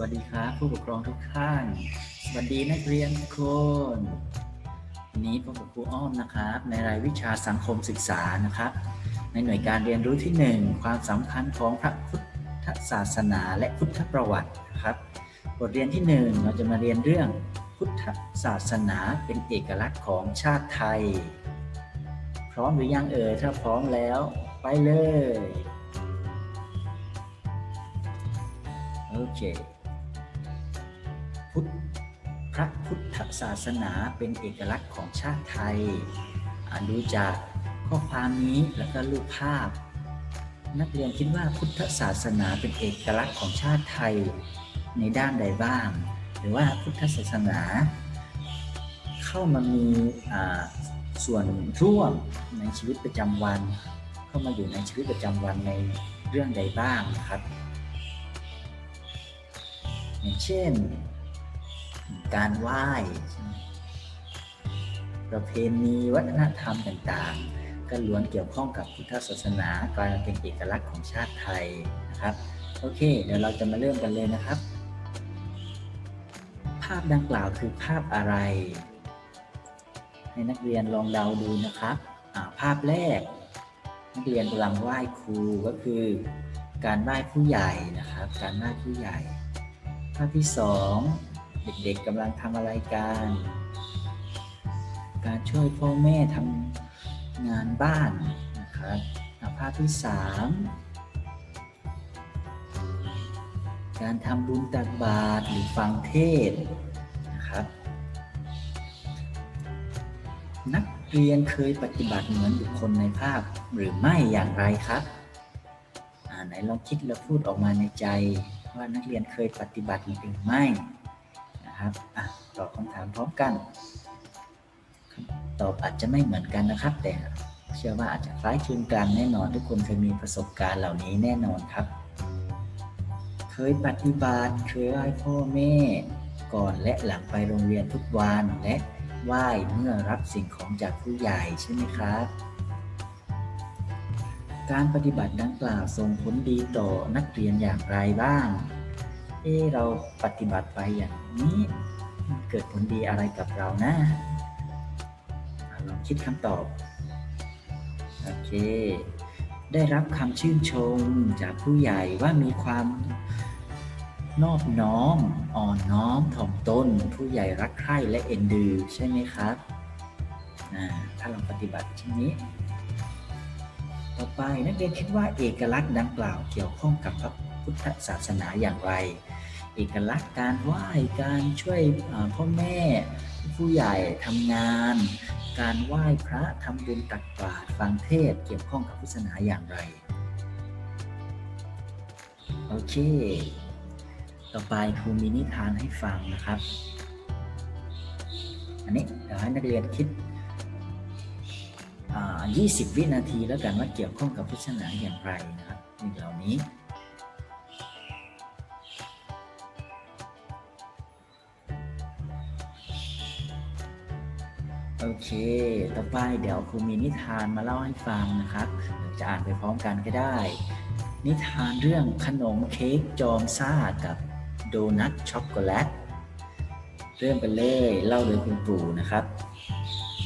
วัสดีครับผู้ปกครองทุกท่าน สวัสดีนักเรียนทุกคนวันนี้พบกับครูอ้อมนะครับ ในรายวิชาสังคมศึกษานะครับ ในหน่วยการเรียนรู้ที่ 1 ความสำคัญของพระพุทธศาสนาและพุทธประวัตินะครับ บทเรียนที่ 1 เราจะมาเรียนเรื่องพุทธศาสนาเป็นเอกลักษณ์ของชาติไทย พร้อมหรือยังเอ่ยถ้าพร้อมแล้วไปเลยโอเค ระพุทธศาสนาเป็นเอกลักษณ์ของชาติไทยอดูจากข้อความนี้แล้วก็รูปภาพ นักเรียนคิดว่าพุทธศาสนาเป็นเอกลักษณ์ของชาติไทยในด้านใดบ้าง หรือว่าพุทธศาสนา เข้ามามีส่วนร่วมในชีวิตประจำวัน เข้ามาอยู่ในชีวิตประจำวันในเรื่องใดบ้างนะครับอย่างเช่น การไหว่ประเพณีวัฒนธรรมต่างๆ ก็ล้วนเกี่ยวข้องกับพุทธศาสนากลายเป็นเอกลักษณ์ของชาติไทยนะครับ โอเค เดี๋ยวเราจะมาเริ่มกันเลยนะครับ ภาพดังกล่าวคือภาพอะไร ให้นักเรียนลองเดาดูนะครับาภาพแรก นักเรียนกำลังไหว้ครูก็คือ การไหว้ผู้ใหญ่นะครับ การไหว้ผู้ใหญ่ ภาพที่สอง เด็กๆกำลังทำอะไรกัน การช่วยพ่อแม่ทำงานบ้านนะครับภาพที่สามการทำบุญตักบาตรหรือฟังเทศนะครับ นักเรียนเคยปฏิบัติเหมือนบุคคลในภาพหรือไม่อย่างไรครับอ่าไหนลองคิดแล้วพูดออกมาในใจ ว่านักเรียนเคยปฏิบัติหรือไม่ นะครับอะตอบคำถามพร้อมกันตอบอาจจะไม่เหมือนกันนะครับ แต่เชื่อว่าอาจจะคล้ายคลึงกันแน่นอน ทุกคนเคยมีประสบการณ์เหล่านี้แน่นอนครับ เคยปฏิบัติเคยไหว้พ่อแม่ ก่อนและหลังไปโรงเรียนทุกวันและไหว้เมื่อรับสิ่งของจากผู้ใหญ่ใช่ไหมครับ การปฏิบัติดังกล่าวส่งผลดีต่อนักเรียนอย่างไรบ้าง เอเราปฏิบัติไปอย่างนี้ เกิดผลดีอะไรกับเรานะลองคิดคำตอบ โอเค ได้รับคำชื่นชมจากผู้ใหญ่ว่ามีความนอบน้อม อ่อนน้อมถ่อมตนผู้ใหญ่รักใคร่และเอ็นดูใช่ไหมครับถ้าเราปฏิบัติเช่นนี้ ต่อไปนักเรียนคิดว่าเอกลักษณ์ดังกล่าวเกี่ยวข้องกับพระพุทธศาสนาอย่างไร เอกลักษณ์การไหว้การช่วยพ่อแม่ผู้ใหญ่ทำงาน การไหว้พระทำบุญตักบาตรฟังเทศเกี่ยวข้องกับพุทธศาสนาอย่างไร โอเค ต่อไปครูมีนิทานให้ฟังนะครับ อันนี้เดี๋ยวให้นักเรียนคิด 20 วินาทีแล้วกันว่าเกี่ยวข้องกับพุทธศาสนาอย่างไรนะครับสิ่งเหล่านี้ เค ต่อไปเดี๋ยวครูมีนิทานมาเล่าให้ฟังนะครับ จะอ่านไปพร้อมกันก็ได้ นิทานเรื่องขนมเค้กจอมซ่ากับโดนัทช็อกโกแลต เริ่มกันเลยเล่าโดยคุณปู่นะครับ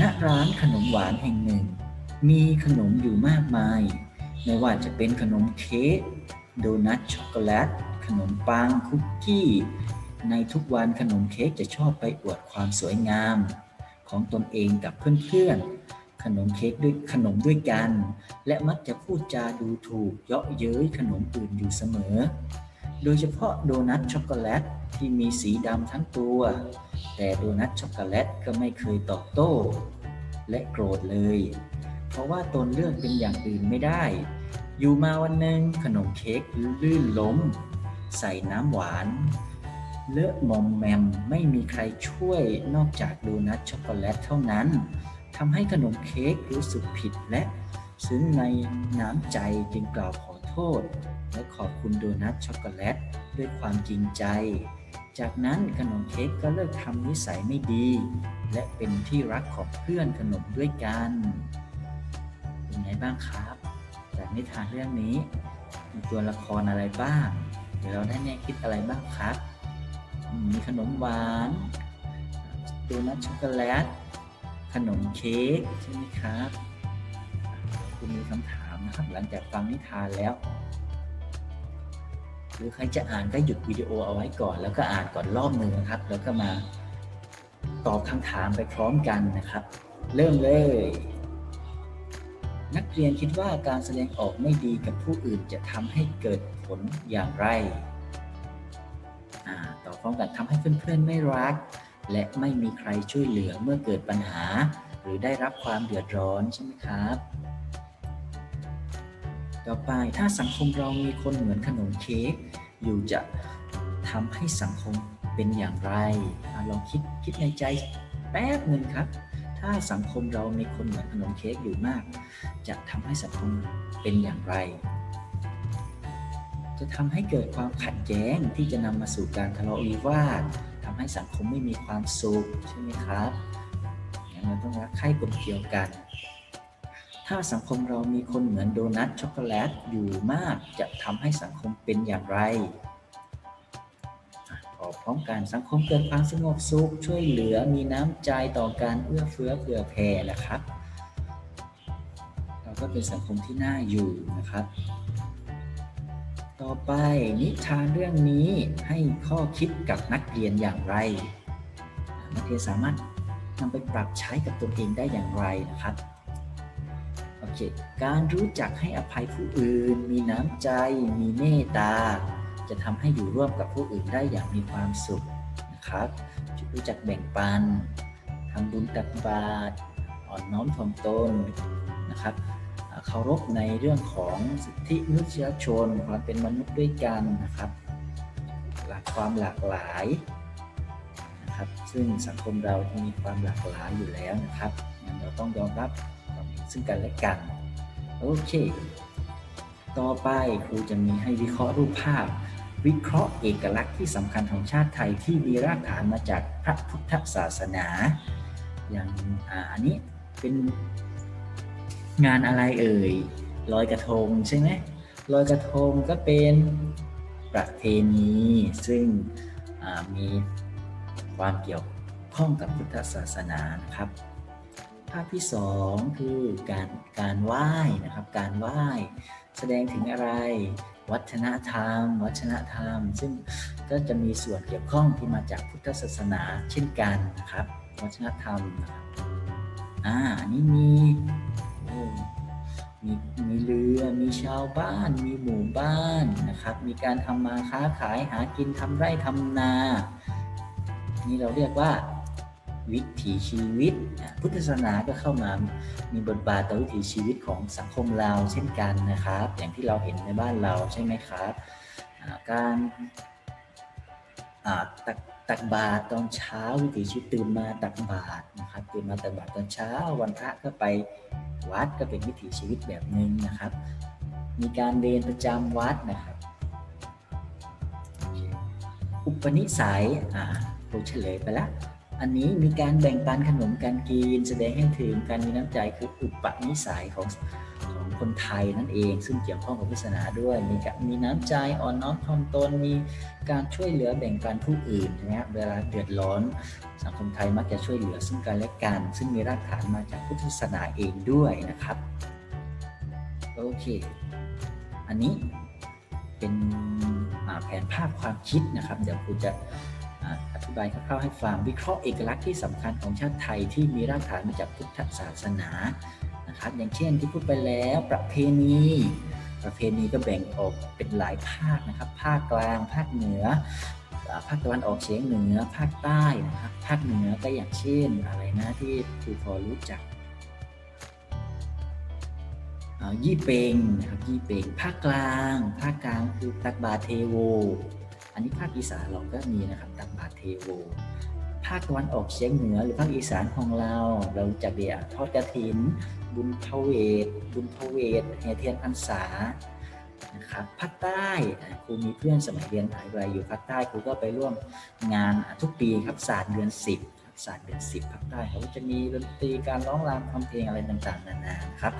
ณ ร้านขนมหวานแห่งหนึ่ง มีขนมอยู่มากมาย ไม่ว่าจะเป็นขนมเค้ก โดนัทช็อกโกแลต ขนมปังคุกกี้ ในทุกวันขนมเค้กจะชอบไปอวดความสวยงาม ของตนเองกับเพื่อนๆ ขนมเค้กด้วยขนมด้วยกัน และมักจะพูดจาดูถูกเยาะเย้ยขนมอื่นอยู่เสมอ โดยเฉพาะโดนัทช็อกโกแลตที่มีสีดำทั้งตัว แต่โดนัทช็อกโกแลตก็ไม่เคยตอบโต้ และโกรธเลย เพราะว่าตนเลือกเป็นอย่างอื่นไม่ได้ อยู่มาวันหนึ่งขนมเค้กลื่นล้ม ใส่น้ำหวาน เลอะมอมแมมไม่มีใครช่วยนอกจากโดนัทช็อกโกแลตเท่านั้นทำให้ขนมเค้กรู้สึกผิดและซึ้งในน้ำใจจึงกล่าวขอโทษ และขอบคุณโดนัทช็อกโกแลตด้วยความจริงใจ จากนั้นขนมเค้กก็เลิกทำนิสัยไม่ดี และเป็นที่รักของเพื่อนขนมด้วยกันเป็นไงบ้างครับ จากนิทานเรื่องนี้มีตัวละครอะไรบ้างเดี๋ยวเราได้แนวคิดอะไรบ้างครับ มีขนมหวานโดนัทช็อกโกแลต ขนมเค้กใช่ไหมครับคุณมีคำถามนะครับ หลังจากฟังนิทานแล้ว หรือใครจะอ่านก็หยุดวิดีโอเอาไว้ก่อน แล้วก็อ่านก่อนรอบหนึ่งนะครับ แล้วก็มาตอบคำถามไปพร้อมกันนะครับ เริ่มเลย นักเรียนคิดว่าการแสดงออกไม่ดีกับผู้อื่นจะทำให้เกิดผลอย่างไร อ่าตอบพร้อมกันทำให้เพื่อนๆไม่รัก และไม่มีใครช่วยเหลือเมื่อเกิดปัญหา หรือได้รับความเดือดร้อนใช่ไหมครับ ต่อไปถ้าสังคมเรามีคนเหมือนขนมเค้กอยู่จะทำให้สังคมเป็นอย่างไรอลองคิดคิดในใจแป๊บหนึ่งครับ ถ้าสังคมเรามีคนเหมือนขนมเค้กอยู่มาก จะทำให้สังคมเป็นอย่างไร จะทำให้เกิดความขัดแย้งที่จะนำมาสู่การทะเลาะวิวาททำให้สังคมไม่มีความสุขใช่ไหมครับเราต้องรักใคร่กลมเกลียวกัน ถ้าสังคมเรามีคนเหมือนโดนัทช็อกโกแลตอยู่มากจะทำให้สังคมเป็นอย่างไรออพร้อมกันสังคมเกิดความสงบสุขช่วยเหลือมีน้ำใจต่อการเอื้อเฟื้อเผื่อแผ่นะครับ เราก็เป็นสังคมที่น่าอยู่นะครับ อไปนิทานเรื่องนี้ให้ข้อคิดกับนักเรียนอย่างไร นักเรียนสามารถนำไปปรับใช้กับตัวเองได้อย่างไรนะครับโอเคการรู้จักให้อภัยผู้อื่น มีน้ำใจ มีเมตตา จะทำให้อยู่ร่วมกับผู้อื่นได้อย่างมีความสุขนะครับรู้จักแบ่งปันทำบุญตักบาตรอ่อนน้อมถ่อมตนนะครับ เคารพในเรื่องของสิทธิมนุษยชนความเป็นมนุษย์ด้วยกันนะครับหลักความหลากหลายนะครับ ซึ่งสังคมเรามีความหลากหลายอยู่แล้วนะครับเราต้องยอมรับความเห็นซึ่งกันและกันโอเค ต่อไปครูจะมีให้วิเคราะห์รูปภาพ วิเคราะห์เอกลักษณ์ที่สำคัญของชาติไทยที่มีรากฐานมาจากพระพุทธศาสนา อย่างอันนี้เป็น งานอะไรเอ่ยลอยกระทงใช่ไหมลอยกระทงก็เป็นประเพณีซึ่งมีความเกี่ยวข้องกับพุทธศาสนานะครับ ภาพที่สองคือการการไหว้นะครับ การไหว้แสดงถึงอะไร วัฒนธรรม วัฒนธรรม ซึ่งก็จะมีส่วนเกี่ยวข้องที่มาจากพุทธศาสนาเช่นกันนะครับ วัฒนธรรมนะครับอ่าอันนี้มี มีมีเรือ มีชาวบ้าน มีหมู่บ้านนะครับ มีการทำมาค้าขายหากินทำไร่ทำนา นี่เราเรียกว่าวิถีชีวิต พุทธศาสนาก็เข้ามามีบทบาทต่อวิถีชีวิตของสังคมเราเช่นกันนะครับ อย่างที่เราเห็นในบ้านเราใช่ไหมครับ การตักตักบาตรตอนเช้าวิถีชีวิตตื่นมาตักบาตรนะครับตื่นมาตักบาตรตอนเช้าวันพระก็ไป วัดก็เป็นวิถีชีวิตแบบหนึ่งนะครับ มีการเรียนประจำวัดนะครับ อุปนิสัยอ่าครูเฉลยไปแล้วอันนี้มีการแบ่งปันขนมการกิน แสดงให้ถึงการมีน้ำใจคืออุปนิสัยของ คนไทยนั่นเอง ซึ่งเกี่ยวข้องกับพุทธศาสนาด้วย มีมีน้ำใจอ่อนน้อมถ่อมตนมีการช่วยเหลือแบ่งปันผู้อื่นนะครับเวลาเดือดร้อน สังคมไทยมักจะช่วยเหลือซึ่งกันและกันซึ่งมีรากฐานมาจากพุทธศาสนาเองด้วยนะครับโอเค อันนี้เป็นแผนภาพความคิดนะครับ เดี๋ยวครูจะอ่าอธิบายคร่าวๆให้ฟังวิเคราะห์เอกลักษณ์ที่สำคัญของชาติไทยที่มีรากฐานมาจากพุทธศาสนา นะครับ อย่างเช่นที่พูดไปแล้วประเพณี ประเพณีก็แบ่งออกเป็นหลายภาคนะครับ ภาคกลาง ภาคเหนือ ภาคตะวันออกเฉียงเหนือ ภาคใต้นะครับ ภาคเหนือก็อย่างเช่นอะไรนะที่ครูพอรู้จักยี่เปงนะครับยี่เปงภาคกลาง ภาคกลางคือตักบาเทโว อันนี้ภาคอีสานเราก็มีนะครับตักบาเทโว ภาคตะวันออกเฉียงเหนือหรือภาคอีสานของเรา เราจะเบียทอดกระถิน บุญพเวทบุญพเวทแห่เทียนพรรษานะครับภาคใต้ครูมีเพื่อนสมัยเรียนมหาวิทยาลัยอยู่ภาคใต้ครูก็ไปร่วมงานทุกปีครับศาสตร์เดือนสิบศาสตร์เดือนสิบภาคใต้เขาจะมีดนตรีการร้องรำทำเพลงอะไรต่างๆนานาครับ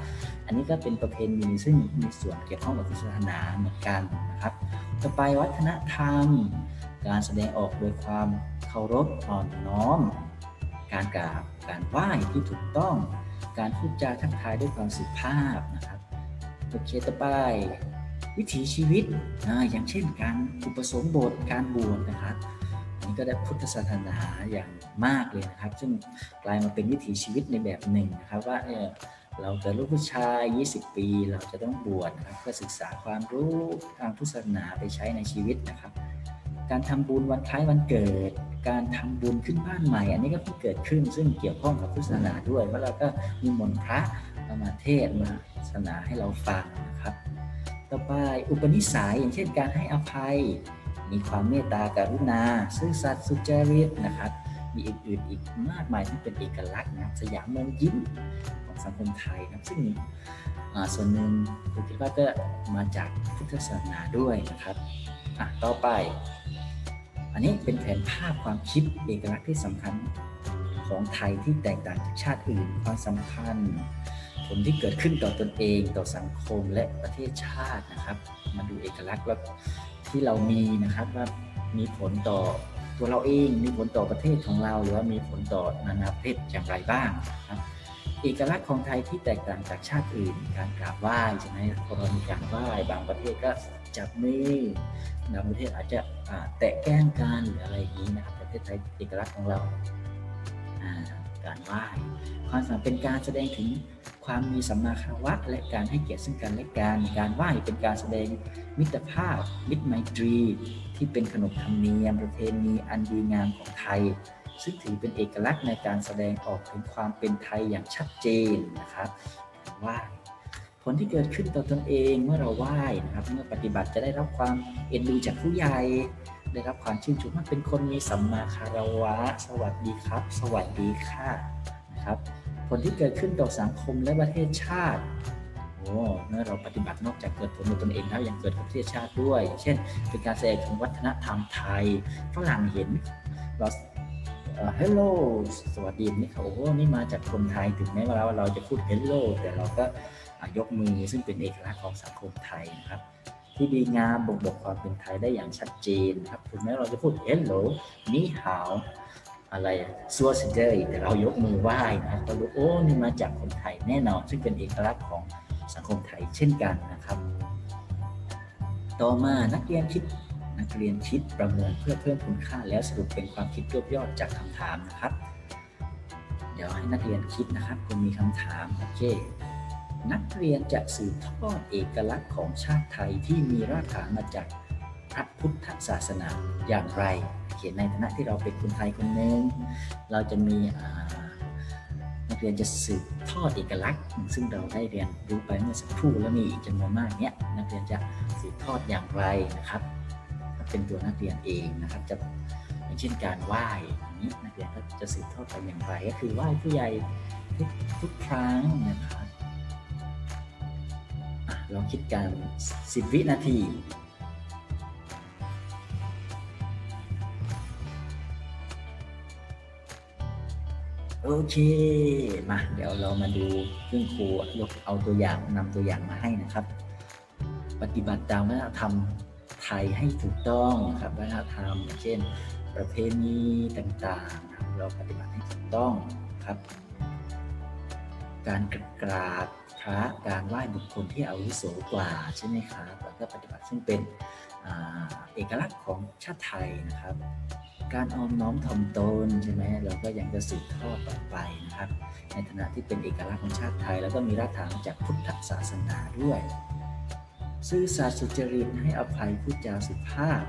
อันนี้ก็เป็นประเพณีซึ่งมีส่วนเกี่ยวข้องกับพุทธศาสนาเหมือนกันนะครับต่อไปวัฒนธรรม การแสดงออกโดยความเคารพอ่อนน้อม การกราบการไหว้ที่ถูกต้อง การพูดจาทักทายด้วยความสุภาพนะครับโอเคต่อไป วิถีชีวิตออย่างเช่นการอุปสมบทการบวชนะครับอันนี้ก็ได้พุทธศาสนาอย่างมากเลยนะครับ ซึ่งกลายมาเป็นวิถีชีวิตในแบบหนึ่งนะครับว่าเออเราเกิดลูกผู้ชาย 20 ปี เราจะต้องบวชนะครับเพื่อศึกษาความรู้ทางพุทธศาสนาไปใช้ในชีวิตนะครับ การทำบุญวันคล้ายวันเกิด การทำบุญขึ้นบ้านใหม่ อันนี้ก็เพิ่งเกิดขึ้น ซึ่งเกี่ยวข้องกับพุทธศาสนาด้วยว่าเราก็มีมนพระมาเทศมาศาสนาให้เราฟังนะครับ ต่อไปอุปนิสัยอย่างเช่นการให้อภัย มีความเมตตากรุณา ซื่อสัตย์สุจริตนะครับ มีอื่นๆอีกมากมายที่เป็นเอกลักษณ์นะสยามเมืองยิ้มของสังคมไทยนะครับซึ่งส่วนหนึ่งผมคิดว่าก็มาจากพุทธศาสนาด้วยนะครับ ต่อไป อันนี้เป็นแผนภาพความคิดเอกลักษณ์ที่สำคัญของไทยที่แตกต่างจากชาติอื่น ความสำคัญผลที่เกิดขึ้นต่อตนเองต่อสังคมและประเทศชาตินะครับ มาดูเอกลักษณ์ว่าที่เรามีนะครับว่ามีผลต่อตัวเราเอง มีผลต่อประเทศของเรา หรือว่ามีผลต่อนานาประเทศอย่างไรบ้างนะครับเอกลักษณ์ของไทยที่แตกต่างจากชาติอื่น การกราบไหว้ใช่ไหมพอเรามีการไหว้บางประเทศก็ จับมือบางประเทศอาจจะแตะแก้งกันหรืออะไรอย่างนี้นะครับประเทศไทยเอกลักษณ์ของเราอ่าการไหว้ความสำคัญเป็นการแสดงถึงความมีสัมมาคารวะและการให้เกียรติซึ่งกันและกันการไหว้เป็นการแสดงมิตรภาพ มิตรไมตรี ที่เป็นขนบธรรมเนียมประเพณีอันดีงามของไทย ซึ่งถือเป็นเอกลักษณ์ในการแสดงออกถึงความเป็นไทยอย่างชัดเจนนะครับไหว้ ผลที่เกิดขึ้นต่อตนเองเมื่อเราไหว้นะครับ เมื่อปฏิบัติจะได้รับความเอ็นดูจากผู้ใหญ่ได้รับความชื่นชมว่าเป็นคนมีสัมมาคารวะ สวัสดีครับ สวัสดีค่ะนะครับ ผลที่เกิดขึ้นต่อสังคมและประเทศชาติโอ้เมื่อเราปฏิบัตินอกจากเกิดผลต่อตนเองแล้วยังเกิดกับประเทศชาติด้วย เช่น เป็นการแสดงถึงวัฒนธรรมไทยฝรั่งเห็นเราเฮลโลสวัสดีนี่เขาโอ้นี่มาจากคนไทยถึงแม้ว่าเราจะพูดเฮลโลแต่เราก็ ยกมือซึ่งเป็นเอกลักษณ์ของสังคมไทยนะครับ ที่ดีงามบ่งบอกความเป็นไทยได้อย่างชัดเจนครับถึงแม้เราจะพูดเฮลโลนี่หาวอะไรซัวซิเดย์แต่เรายกมือไหว้นะครับก็รู้โอ้นี่มาจากคนไทยแน่นอน ซึ่งเป็นเอกลักษณ์ของสังคมไทยเช่นกันนะครับ ต่อมานักเรียนคิดนักเรียนคิดประเมินเพื่อเพิ่มคุณค่าแล้วสรุปเป็นความคิดรวบยอดจากคำถามนะครับ เดี๋ยวให้นักเรียนคิดนะครับคุณมีคำถามโอเค นักเรียนจะสืบทอดเอกลักษณ์ของชาติไทยที่มีรากฐานมาจากพระพุทธศาสนาอย่างไร เขียนในฐานะที่เราเป็นคนไทยคนหนึ่งเราจะมีนักเรียนจะสืบทอดเอกลักษณ์ ซึ่งเราได้เรียนรู้ไปเมื่อสักครู่แล้วมีอีกจำนวนมากเนี้ยนักเรียนจะสืบทอดอย่างไรนะครับเป็นตัวนักเรียนเองนะครับจะอย่างเช่นการไหว้อย่างนี้นักเรียนก็จะสืบทอดไปอย่างไร ก็คือไหว้ผู้ใหญ่ทุกครั้งนะครับ ลองคิดกัน 10 วินาทีโอเค มา เดี๋ยวเรามาดูเครื่องครูยกเอาตัวอย่างนำตัวอย่างมาให้นะครับ ปฏิบัติตามวัฒนธรรมไทยให้ถูกต้องครับวัฒนธรรม เช่น ประเพณีต่างๆ เราปฏิบัติให้ถูกต้องครับ การกราบ พระการไหว้บุคคลที่อาวุโสกว่าใช่ไหมครับแล้วก็ปฏิบัติซึ่งเป็นอเอกลักษณ์ของชาติไทยนะครับ การออมน้อมถ่อมตนใช่ไหมเราก็ยังจะสืบทอดต่อไปนะครับ ในฐานะที่เป็นเอกลักษณ์ของชาติไทย แล้วก็มีรากฐานมาจากพุทธศาสนาด้วย ซื่อสัตย์สุจริตให้อภัยพูดจาสุภาพ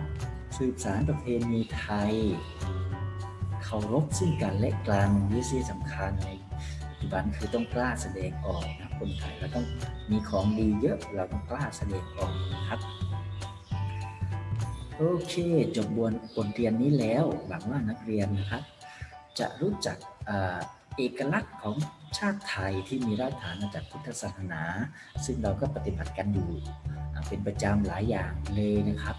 สืบสารประเพณีไทยเคารพซึ่งกันและกันวิธีสำคัญในปัจจุบันคือต้องกล้าแสดงออก คนไทยเราต้องมีของดีเยอะเราต้องกล้าแสดงออกนะครับโอเค จบบวนบทเรียนนี้แล้วหวังว่านักเรียนนะครับ จะรู้จักเอกลักษณ์ของชาติไทยที่มีรากฐานมาจากพุทธศาสนา ซึ่งเราก็ปฏิบัติกันอยู่เป็นประจำหลายอย่างเลยนะครับ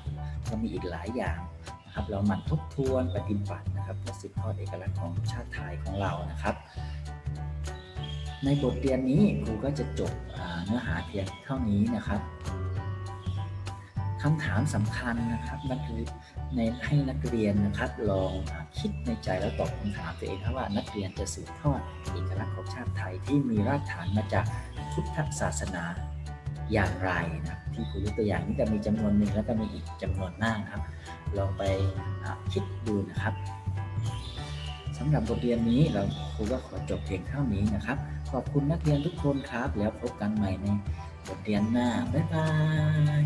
ก็มีอีกหลายอย่างนะครับ เราหมั่นทบทวนปฏิบัตินะครับเพื่อสืบทอดเอกลักษณ์ของชาติไทยของเรานะครับ ในบทเรียนนี้ครูก็จะจบเนื้อหาเพียงเท่านี้นะครับคำถามสำคัญนะครับนักเรียนในให้นักเรียนนะครับ ลองคิดในใจแล้วตอบคำถามตัวเองครับว่านักเรียนจะสืบทอดเอกลักษณ์ของชาติไทยที่มีรากฐานมาจากพุทธศาสนาอย่างไรนะที่ครูยกตัวอย่างนี้จะมีจำนวนหนึ่งแล้วก็มีอีกจำนวนมากครับ ลองไปคิดดูนะครับสำหรับบทเรียนนี้เราครูก็ขอจบเพียงเท่านี้นะครับ ขอบคุณนักเรียนทุกคนครับ แล้วพบกันใหม่ในบทเรียนหน้า บ๊ายบาย